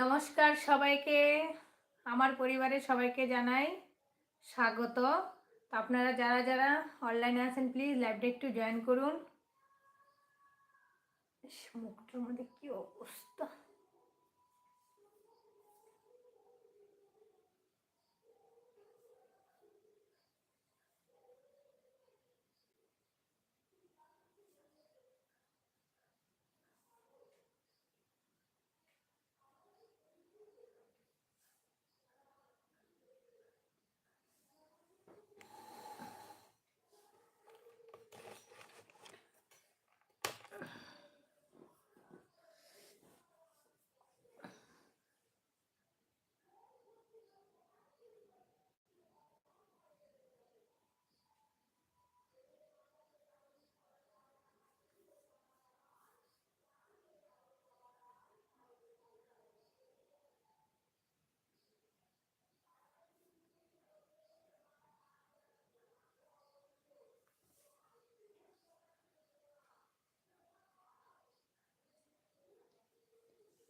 নমস্কার সবাইকে। আমার পরিবারের সবাইকে জানাই স্বাগত। আপনারা যারা যারা অনলাইনে আছেন প্লিজ লাইভটা একটু জয়েন করুন। মুখটার মধ্যে কি অবস্থা?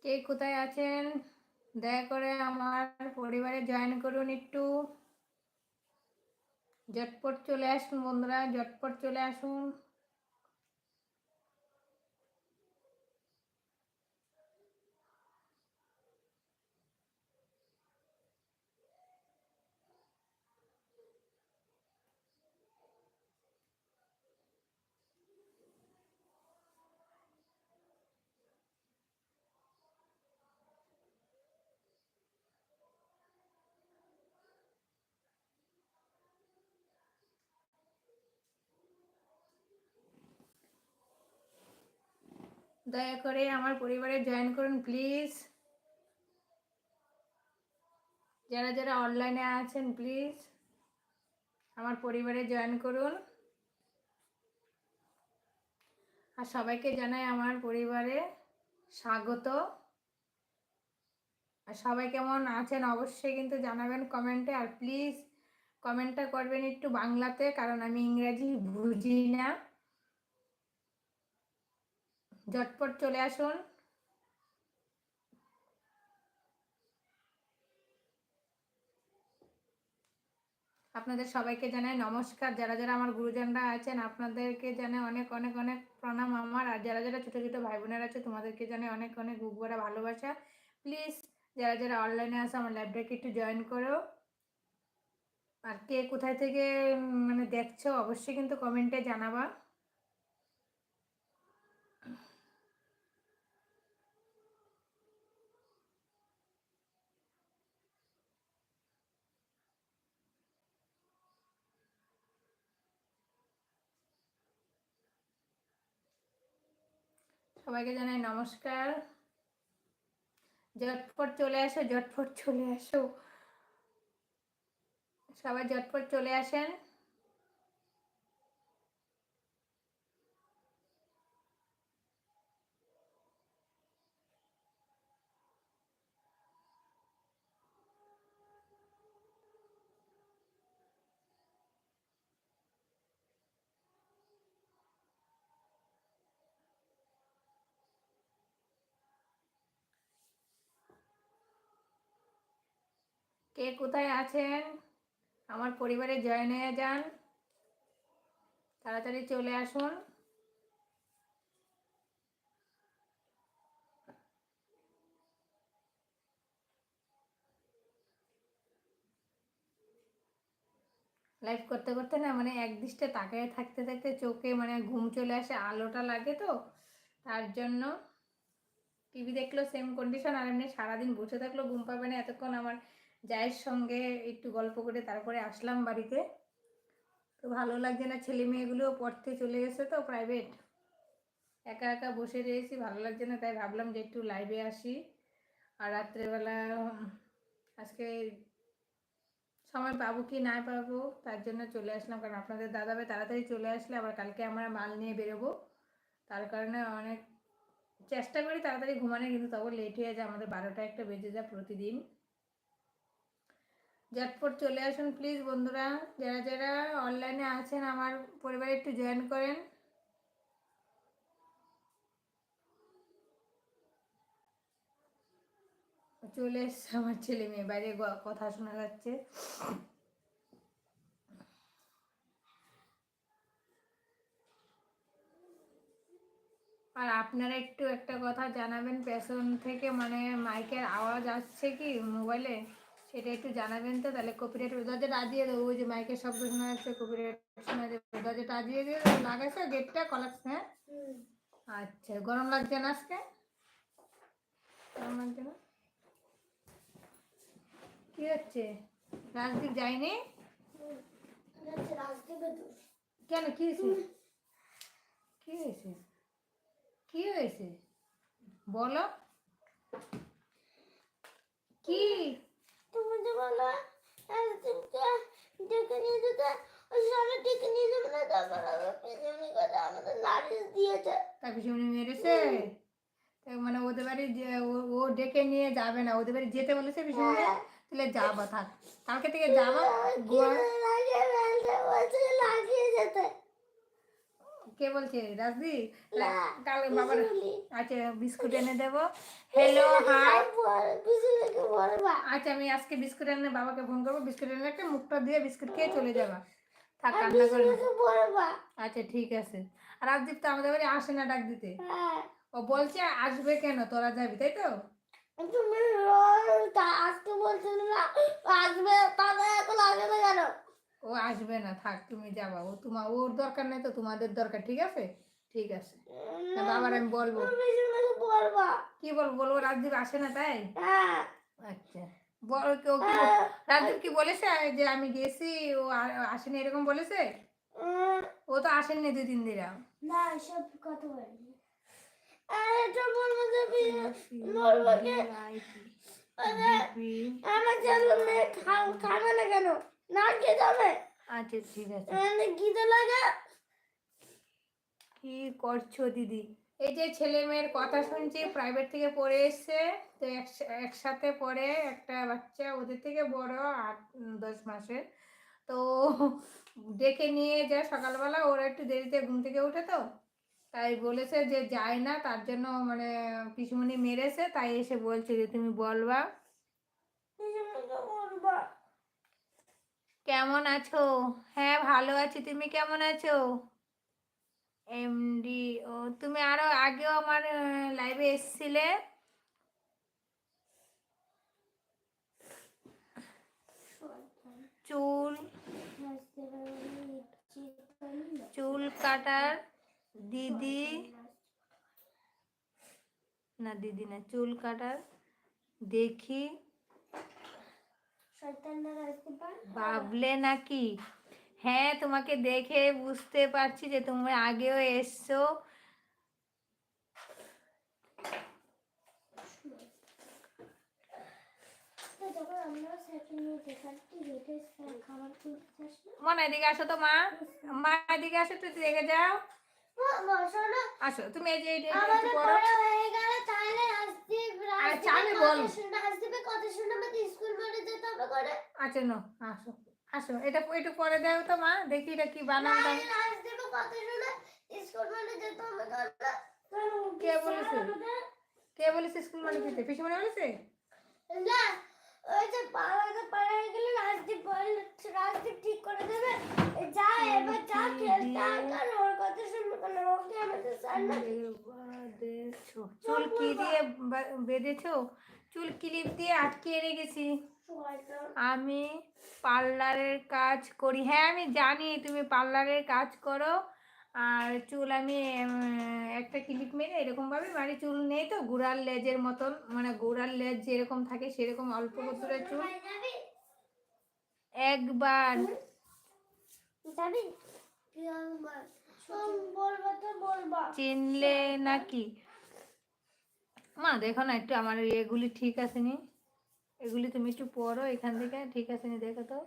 কে কোথায় আছেন? দয়া করে আমার পরিবারে জয়েন করুন একটু। ঝটপট চলে আসুন বন্ধুরা, ঝটপট চলে আসুন। দয়া করে আমার পরিবারে জয়েন করুন প্লিজ যারা যারা অনলাইনে আছেন প্লিজ আমার পরিবারে জয়েন করুন। আর সবাইকে জানাই আমার পরিবারে স্বাগত। আর সবাই কেমন আছেন অবশ্যই কিন্তু জানাবেন কমেন্টে আর প্লিজ কমেন্টটা করবেন একটু বাংলাতে, কারণ আমি ইংরেজি বুঝি না। ঝটপট চলে আসুন। আপনাদের সবাইকে জানাই নমস্কার। যারা যারা আমার গুরুজনরা আছেন, আপনাদেরকে জানাই অনেক অনেক অনেক প্রণাম আমার। আর যারা যারা ছোটো ছোটো ভাই বোনেরা আছে, তোমাদেরকে জানাই অনেক অনেক বুক ভরা ভালোবাসা। প্লিজ, যারা যারা অনলাইনে আছে, আমার ল্যাবটাকে একটু জয়েন করো। আর কে কোথায় থেকে মানে দেখছ, অবশ্যই কিন্তু কমেন্টে জানাবা। সবাইকে জানাই নমস্কার। জটফট চলে আসো জটফট চলে আসো। সবাই জটফট চলে আসেন। কে কোথায় আছেন? আমার পরিবারে জয়েন হয়ে যান। তাড়াতাড়ি চলে আসুন। লাইভ করতে করতে না মানে এক দৃষ্টে তাকায় থাকতে থাকতে চোখে মানে ঘুম চলে আসে, আলোটা লাগে তো। তার জন্য টিভি দেখলেও সেম কন্ডিশন আর এমনি সারাদিন বসে থাকলেও ঘুম পাবে না। এতক্ষণ আমার জায়ের সঙ্গে একটু গল্প করে তারপরে আসলাম বাড়িতে। তো ভালো লাগছে না, ছেলে মেয়েগুলোও পড়তে চলে গেছে তো প্রাইভেট একা একা বসে রয়েছি, ভালো লাগছে না, তাই ভাবলাম যে একটু লাইভে আসি। আর রাত্রেবেলা, আজকে সময় পাবো কি না পাবো, তার জন্য চলে আসলাম। কারণ আপনাদের দাদা ভাই তাড়াতাড়ি চলে আসলে আবার কালকে আমরা মাল নিয়ে বেরোবো। তার কারণে অনেক চেষ্টা করি তাড়াতাড়ি ঘুমানো কিন্তু তবু লেট হয়ে যায়, আমাদের বারোটা একটা বেজে যায় প্রতিদিন। ঝটপট চলে আসুন প্লিজ বন্ধুরা। যারা যারা অনলাইনে আছেন, আমার পরিবারে একটু জয়েন করেন। চলে এসছে আমার ছেলে মেয়ে, বাইরে কথা শোনা যাচ্ছে। আর আপনারা একটু একটা কথা জানাবেন, পেছন থেকে মানে মাইকের আওয়াজ আসছে কি মোবাইলে? সেটা একটু জানাবেন তো তাহলে কপিরাইট দরজাটা আজিয়ে দেবো। ওই যে মাইকের শব্দ শোনা যাচ্ছে কপিরাইট শোনা যাবে দরজাটা আজিয়ে দিয়ে লাগাইছো গেটটা কলাক্স হ্যাঁ? আচ্ছা গরম লাগছে না আজকে? গরম লাগছে না? কি হচ্ছে? রাজদীপ যায়নি? কেন কি হয়েছে? কি হয়েছে? কি হয়েছে? বলো। কি? তুমি যে বলো ডেকে নিয়ে যেতে ওই সামনে ডেকে নিয়ে যাবে না তারপর আবার কথা আমাদের নারিশ দিয়েছে। তার পিছনে মেরেছে। তা মানে ওদের বাড়ি ও- ডেকে নিয়ে যাবে না ওদের বাড়ি যেতে বলেছে পিছনে। তাহলে যাবা থাক। কালকে থেকে যাবা লাগিয়ে যেতে। কে বলছে? রাজদি না, বাবার আচ্ছা বিস্কুট এনে দেবো। হ্যালো হাই আচ্ছা আমি আজকে বিস্কুট এনে বাবাকে ফোন করব। বিস্কুট এনে একটা মুখটা দিয়ে বিস্কুট খেয়ে চলে যাবা। থাক কান্না করে আচ্ছা ঠিক আছে। আর রাজদীপ তো আমাদের বাড়ি আসে না ডাক দিতে। হ্যাঁ। ও বলছে আসবে কেন? তোরা যাবি তাই তো? তুমি আজকে বলছিল না আসবে তাহলে এখন আসবে না কেন? ও আসবে না থাক তুমি যাবা। ও তোমার ওর দরকার নেই তো তোমাদের দরকার ঠিক আছে? ঠিক আছে। বাবার আমি বলব। কি বলব বলব রাজদীপ আসে না তাই? হ্যাঁ। আচ্ছা। বল কেউ কি হ্যাঁ। রাজদীপ কি বলেছে যে আমি গেছি ও আসেনি এরকম বলেছে? ও তো আসেননি দুই তিন দিন না সব কথা বলিনি। আমার ছেলে খাবে না কেন? না যাবে আচ্ছা ঠিক আছে। খিদে লাগে। কি করছ দিদি? এই যে ছেলে মেয়ের কথা শুনছি প্রাইভেট থেকে পড়ে এসছে তো একস- একসাথে পড়ে একটা বাচ্চা ওদের থেকে বড় আট দশ মাসের। তো ডেকে নিয়ে যায় সকালবেলা ওরা একটু দেরিতে ঘুম থেকে উঠে তো। তাই বলেছে যে যায় না তার জন্য মানে পিসুমণি মেরেছে তাই এসে বলছে যে তুমি বলবা। বলবা। কেমন আছো? হ্যাঁ ভালো আছি। তুমি কেমন আছো? এমডি, ও, তুমি আরও আগেও আমার লাইভে এসেছিলে। চুল চুল কাটার দিদি, না দিদি না, চুল কাটার দেখি। ভাবলে নাকি? হ্যাঁ তোমাকে দেখে বুঝতে পারছি যে তুমি আগেও এসছো। মনে এদিকে আসো তো মা। মা এদিকে আসো তুই দেখে যাও। মা আসো তুমি এই যে আমাদের পড়ো। হয়ে গেল তাহলে আজকে আচ্ছা, আমি বল। আসবে কত শুনে আমাদের স্কুল মানে যেতে হবে করে। আচ্ছা নো আসো আসো এটা একটু পরে দাও তো মা দেখি এটা কি বানাও দাও আসবে কত শুনে স্কুল মানে যেতে হবে করে। কে বলেছে? কে বলেছে স্কুল মানে যেতে? পিসুমনি বলেছে? না ওই যে পাড়াতে পাড়ায় গেলে রাজদীপ বল রাজদীপ ঠিক করে দেবে। যা এবার যা খেলতে আর ওর কথা শুনবে কেন ওকে আমাদের স্যার না বেঁধেছো। চুল কি দিয়ে বেঁধেছো? চুল ক্লিপ দিয়ে আটকে রেখেছি আমি পার্লারের কাজ করি। হ্যাঁ আমি জানি তুমি পার্লারের কাজ করো। আর চুল আমি একটা ক্লিপ মেরে এরকম ভাবে মানে চুল নেই তো, গুড়ার লেজের মতন মানে গুড়ার লেজ যেরকম থাকে সেরকম অল্প করে চুল। একবার। চিনলে নাকি? মা দেখো না একটু আমার এগুলি ঠিক আছে নি এগুলি তুমি একটু পড়ো এখান থেকে ঠিক আছে নি দেখো তো।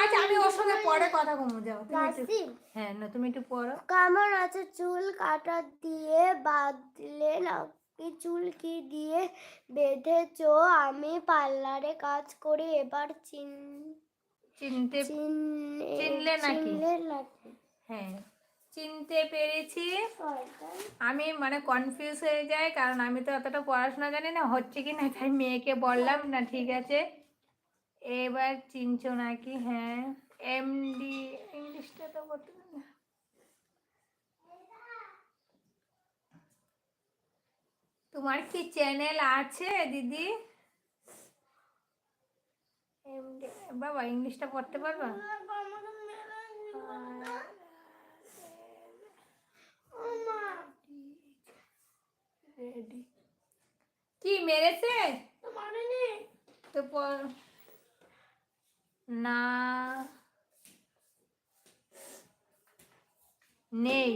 আচ্ছা আমি ওর সঙ্গে পরে কথা কমু যাও হ্যাঁ না তুমি একটু পড়ো। আছে চুল কাটা দিয়ে বাঁধলে নাকি চুল কি দিয়ে বেঁধেছো? আমি পার্লারে কাজ করি এবার চিন চিনতে চিনলে নাকি? হ্যাঁ চিনতে পেরেছি। আমি মানে কনফিউজ হয়ে যাই কারণ আমি তো অতটা পড়াশোনা জানি না হচ্ছে কি না তাই মেয়েকে বললাম না ঠিক আছে। এবার চিনছো নাকি? হ্যাঁ এমডি ইংলিশটা তো করতে না তোমার কি চ্যানেল আছে দিদি? বাবা ইংলিশটা পড়তে পারবা? কি মেরেছে? তো না নেই।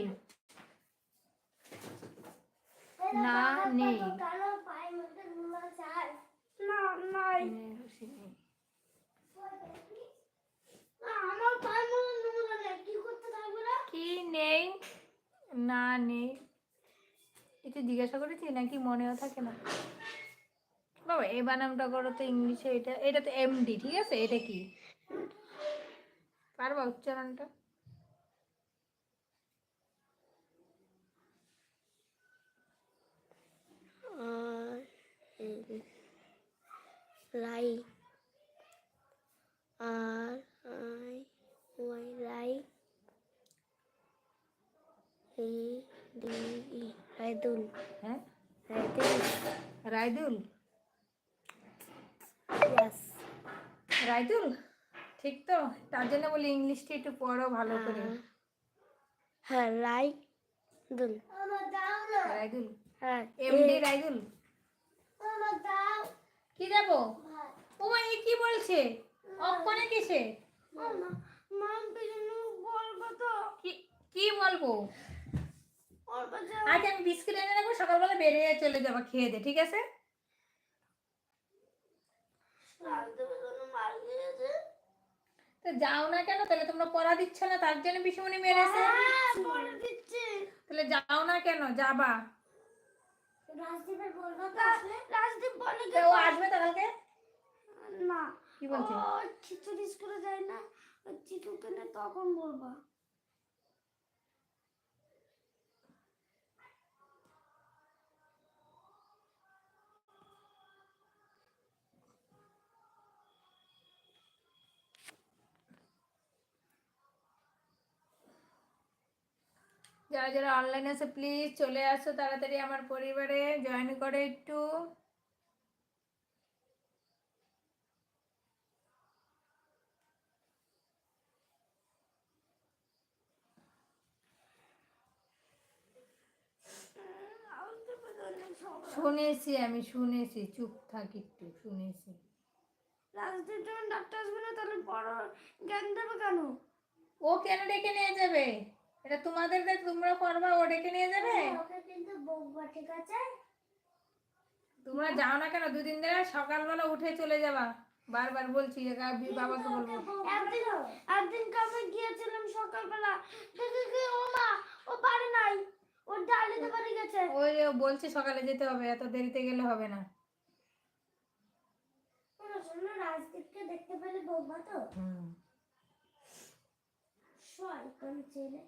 না, নেই। না নাই না, আমার পায়ের মধ্যে নুলা নেই কি না নেই? না নেই। এটা জিজ্ঞাসা করেছি নাকি মনেও থাকে না। বাবা এই বানামটা করো তো ইংলিশে এটা এটা তো এমডি ঠিক আছে? এটা কি? পারবা উচ্চারণটা? লাই। আর আই ওয়াই লাই ই ডি ই। রাইদুল হ্যাঁ? রাইদুল রায়দুল? ইয়াস রায়দুল? ঠিক তো? তার জন্য বলি ইংলিশটা একটু পড়ো ভালো করে। হ্যাঁ লাই দুল রায়দুল? হ্যাঁ এমডি রায়দুল? দাও কি যাব ও মা, এ কি বলছে? অক্ষণে কিসে কি বলব? আজ আমি বিস্কিট এনে রাখব সকালবেলা বেরিয়ে চলে যাব খেয়ে দে ঠিক আছে? তো যাও না কেন? তাহলে তোমরা পড়া দিচ্ছ না তার জন্য বিশুমণি মেরেছে হ্যাঁ তাহলে যাও না কেন? যাবা। রাজদীপের বলব তো রাজদীপ বলে ও আসবে তো কালকে? না। কি বলছে? খিচুড়ি স্কুলে যায় না? চিকু কেনে তখন বলবা। যারা যারা অনলাইন আছে প্লিজ চলে আসো তাড়াতাড়ি আমার পরিবারে জয়েন করে একটু। শুনেছি আমি শুনেছি। চুপ থাক একটু শুনেছি। রাজদীপ যখন ডাক্তার আসবে না তাহলে বড় জ্ঞান দেবে কেন? ও কেন ডেকে নিয়ে যাবে? এটা তোমাদের দেখ তোমরা করবা ও ডেকে নিয়ে যাবে? ওকে কিন্তু বকবা ঠিক আছে? তোমরা যাও না কেন? দুদিন ধরে সকালবেলা উঠে চলে যাবা। বারবার বলছি বাবাকে বলব। একদিন একদিন কামে গিয়েছিলাম সকালবেলা। দেখি কি ও মা ও বাড়ি নাই। ও ডালিতে বাড়ি গেছে। ওই বলছে সকালে যেতে হবে এত দেরিতে গেলে হবে না। শোনো রাজদীপকে দেখতে পেলে বকবা তো। শয়তান ছেলে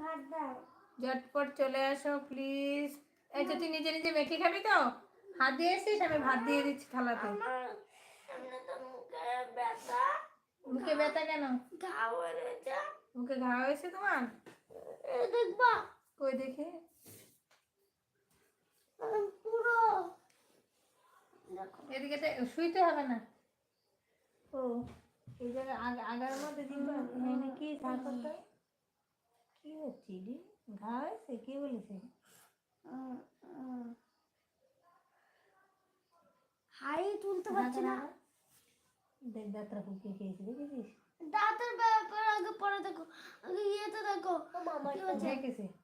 ভাত দাও। ঝটপট চলে আসো প্লিজ। এই তুই নিজে নিজে মেখে খাবি তো? হাত দিয়ে এসিস আমি ভাত দিয়ে দিচ্ছি থালাতে। মুখে ব্যথা। কেন? ঘাও হয়েছে মুখে ঘা হয়েছে তোমার? দেখবা। কই দেখে? পুরো। এদিকে শুইতে হবে না। ও এই জায়গায় আগ- আগার মধ্যে দিবা এখানে কি কি হচ্ছে রে? ঘা হয়েছে? কে বলেছে। হাই তুলতে পারছি না। দেখ দাঁতরা ফুকে খেয়েছি দেখেছিস? দাঁতের ব্যাপার আগে পরে দেখো। আগে ইয়েতে দেখো। কি হচ্ছে দেখেছি।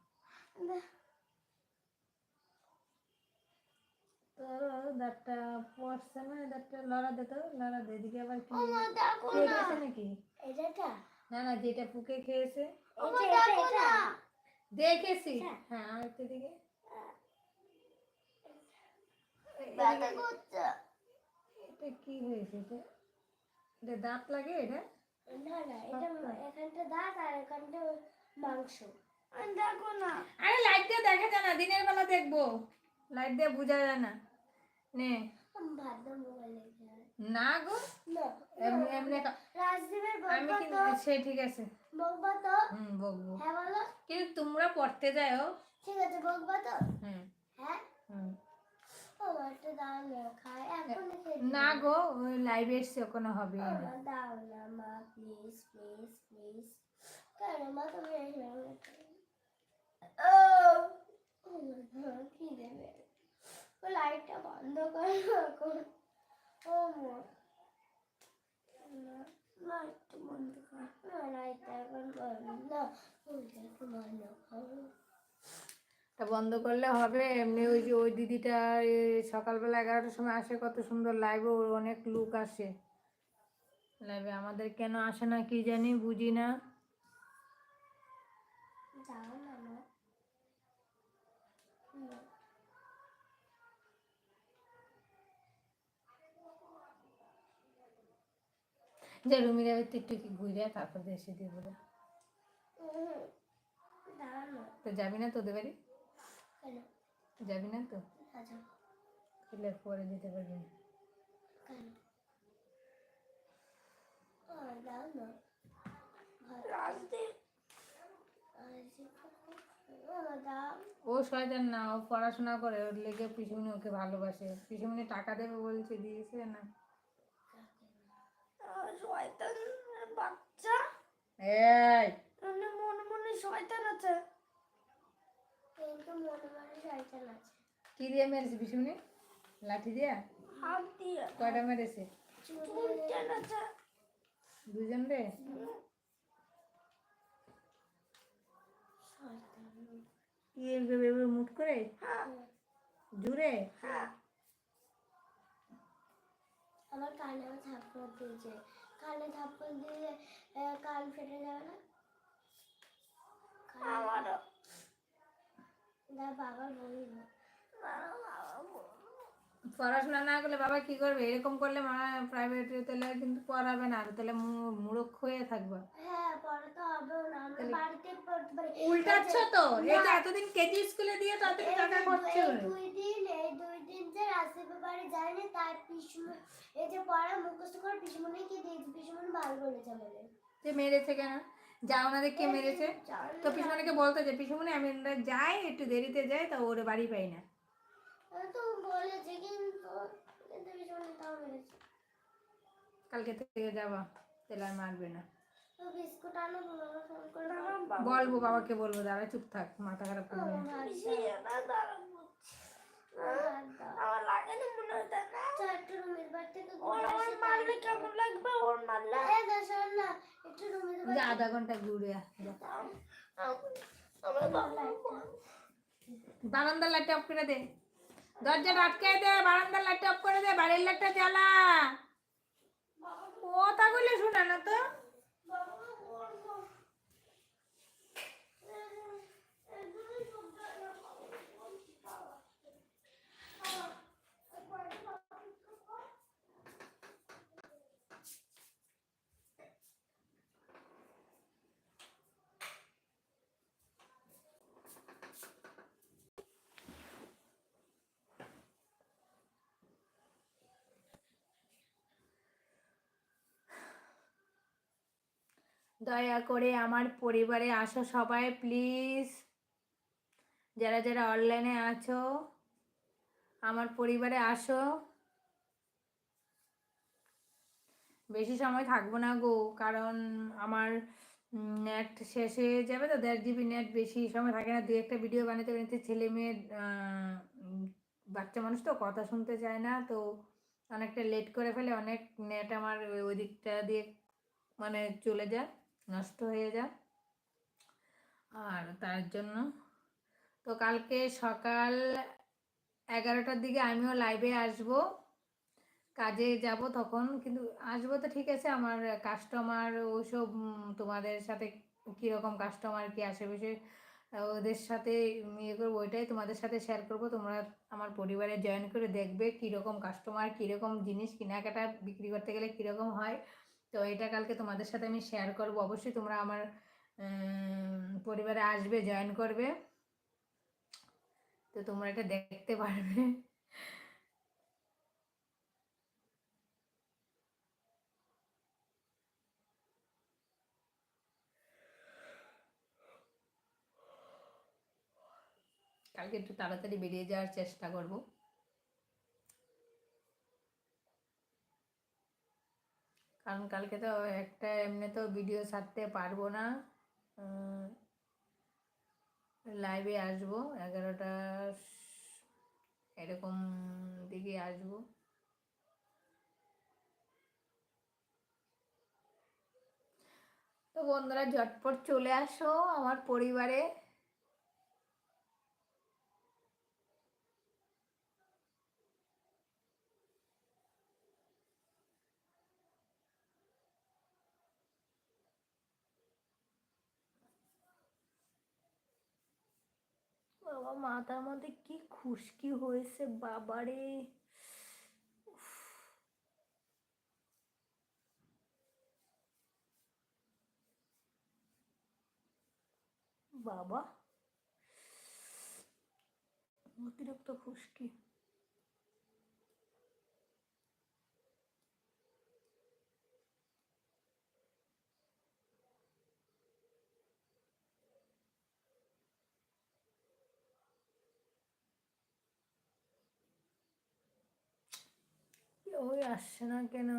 দাঁতটা পড়ছে না দাঁতটা লড়া দে তো লড়া দে এদিকে আবার কি? ও মা দেখো খেয়ে না। গেছে নাকি? এটা না না যেটা ফুকে খেয়েছে। ও মা দেখো না। দেখেছি। হ্যাঁ দিকে এটা কি হয়েছে এটা? এটা দাঁত লাগে এটা? না না এটা এখানটা দাঁত আর এখানটা মাংস। দেখো না। আরে লাইট দিয়ে দেখা যায় না দিনের বেলা দেখব। লাইট দিয়ে বোঝা যায় না। নে। না গো। এমনি এমনি আমি সে ঠিক আছে। বকবা তো হুম বকবো হ্যাঁ বলো। কিন্তু তোমরা পড়তে যাও ঠিক আছে বকবা তো হুম। হ্যাঁ? হুম। না গো লাইভে এসছে ওখানে হবে না। দাও না মা প্লিজ প্লিজ প্লিজ কেন মা তুমি এসে আমাকে ও আমার কি দেবে ও করো। ও না না এখন না ওইটা এখন বন্ধ। তা বন্ধ করলে হবে এমনি ওই যে ওই দিদিটা সকালবেলা এগারোটার সময় আসে কত সুন্দর লাইভে ওর অনেক লুক আসে। লাইভে আমাদের কেন আসে না কি জানি বুঝি না। যে রুমিরা একটু কি ঘুরে তারপর দিয়ে বলে। তো যাবি না তোদের বাড়ি? যাবি না তো? তাহলে পরে যেতে পারবি না। ও শয়তান না, ও পড়াশোনা করে, ওর লেগে পিসুমনি ওকে ভালোবাসে। পিসুমনি টাকা দেবে বলছে, দিয়েছে না। শয়তান বাচ্চা। এই। মানে মনে মনে শয়তান আছে। কিন্তু মনে মনে শয়তান আছে। কি দিয়ে মেরেছে লাঠি দিয়ে? হাত দিয়ে। কয়টা মেরেছে? আছে। দুজন রে? শয়তান। মুট করে? হ্যাঁ। জুড়ে? হ্যাঁ। আমার কানেও থাপ্পড় দিয়েছে। কানে থাপ্পড় দিয়ে কান ফেটে যাবে না? আমারও। না বাবা পড়াশোনা না করলে বাবা কি করবে? এরকম করলে মা প্রাইভেট তাহলে কিন্তু পড়াবে না আর তাহলে মূর্খ হয়ে থাকবে। হ্যাঁ পরে তো হবেও না বাড়িতে পড়তে পারি। উল্টাচ্ছ তো? এই যে এতদিন কেজি স্কুলে দিয়ে তাড়াতাড়ি এই টাকা যে দুই দিন এই দুই দিন যে রাসিপে বাড়ি যায়নি তার পিছু এই যে পড়া মুখস্থ করে পিছুমনে কি দিয়েছে পিছুমনে ভালো বলেছে আমাদের যে মেরেছে কেন? যা ওনাদের কে মেরেছে। তো পিছুমনিকে বলতে যে পিছুমনি আমি আমরা যাই একটু দেরিতে যাই তা ওরে বাড়ি পাই না। তো বলেছে কিন্তু কিন্তু পিছুমনে তাও মেরেছে। কালকে থেকে যাবা তাহলে আর মারবে না। বিস্কুট আনো বাবা ফোন করে বলব বাবাকে বলব দাঁড়া চুপ থাক মাথা খারাপ করবে না। আমার লাগে না মনে হয় দেখা একটু রুমের বাড়ি থেকে ওর মারলে কেমন লাগবে? ওর মারলে এই না না একটু রুমের যে আধা ঘণ্টা ঘুরে বারান্দার লাইটটা অফ করে দে। দরজাটা আটকে দে, বারান্দার লাইটটা অফ করে দে, বাড়ির লাইটটা জ্বালা। কথা বলে শোনা না তো। দয়া করে আমার পরিবারে আসো সবাই, প্লিজ। যারা যারা অনলাইনে আছো, আমার পরিবারে আসো। বেশি সময় থাকব না গো, কারণ আমার নেট শেষ হয়ে যাবে তো, দেড় জিবি নেট বেশি সময় থাকে না। দু একটা ভিডিও বানাতে বানাতে ছেলে মেয়ের বাচ্চা মানুষ তো, কথা শুনতে চায় না, তো অনেকটা লেট করে ফেলে, অনেক নেট আমার ওই দিকটা দিয়ে মানে চলে যায়। নষ্ট হয়ে যায়। আর তার জন্য তো কালকে সকাল এগারোটার দিকে আমিও লাইভে আসব। কাজে যাব তখন, কিন্তু আসব তো ঠিক আছে, আমার কাস্টমার ওসব তোমাদের সাথে কীরকম কাস্টমার কি আশেপাশে ওদের সাথে ইয়ে করব, ওইটাই তোমাদের সাথে শেয়ার করব। তোমরা আমার পরিবারে জয়েন করে দেখবে কীরকম কাস্টমার কীরকম জিনিস কেনাকাটা বিক্রি করতে গেলে কীরকম হয়। তো এটা কালকে তোমাদের সাথে আমি শেয়ার করব। অবশ্যই তোমরা আমার পরিবারে আসবে জয়েন করবে। তো তোমরা এটা দেখতে পারবে। কালকে একটু তাড়াতাড়ি বেরিয়ে যাওয়ার চেষ্টা করব। কারণ কালকে তো একটা এমনিতেও ভিডিও ছাড়তে পারব না। লাইভে আসব, এগারোটা এরকম দিকে আসব। তো বন্ধুরা, ঝটপট চলে আসো আমার পরিবারে। বাবা মাথার মধ্যে কি খুশকি হয়েছে বাবারে। বাবা অতিরিক্ত খুশকি ওই আসছে না কেন?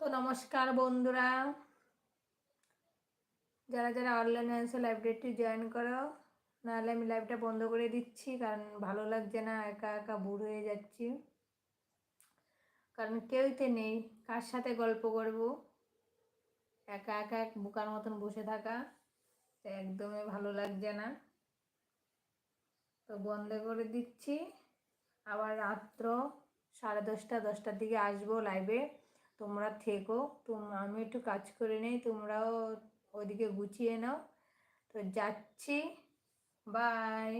তো নমস্কার বন্ধুরা। যারা যারা অনলাইনে আছে লাইব্রেরিটি জয়েন করো, নাহলে আমি লাইভটা বন্ধ করে দিচ্ছি, কারণ ভালো লাগছে না, একা একা বুড় হয়ে যাচ্ছি। কারণ কেউই তো নেই, কার সাথে গল্প করব? একা একা এক বোকার মতন বসে থাকা একদমই ভালো লাগছে না। তো বন্ধ করে দিচ্ছি। আবার রাত্র সাড়ে দশটা, দশটার দিকে আসব লাইভে তোমরা থেকো, তোম আমি একটু কাজ করে নেই, তোমরাও ওইদিকে গুছিয়ে নাও। তো যাচ্ছি। বাই।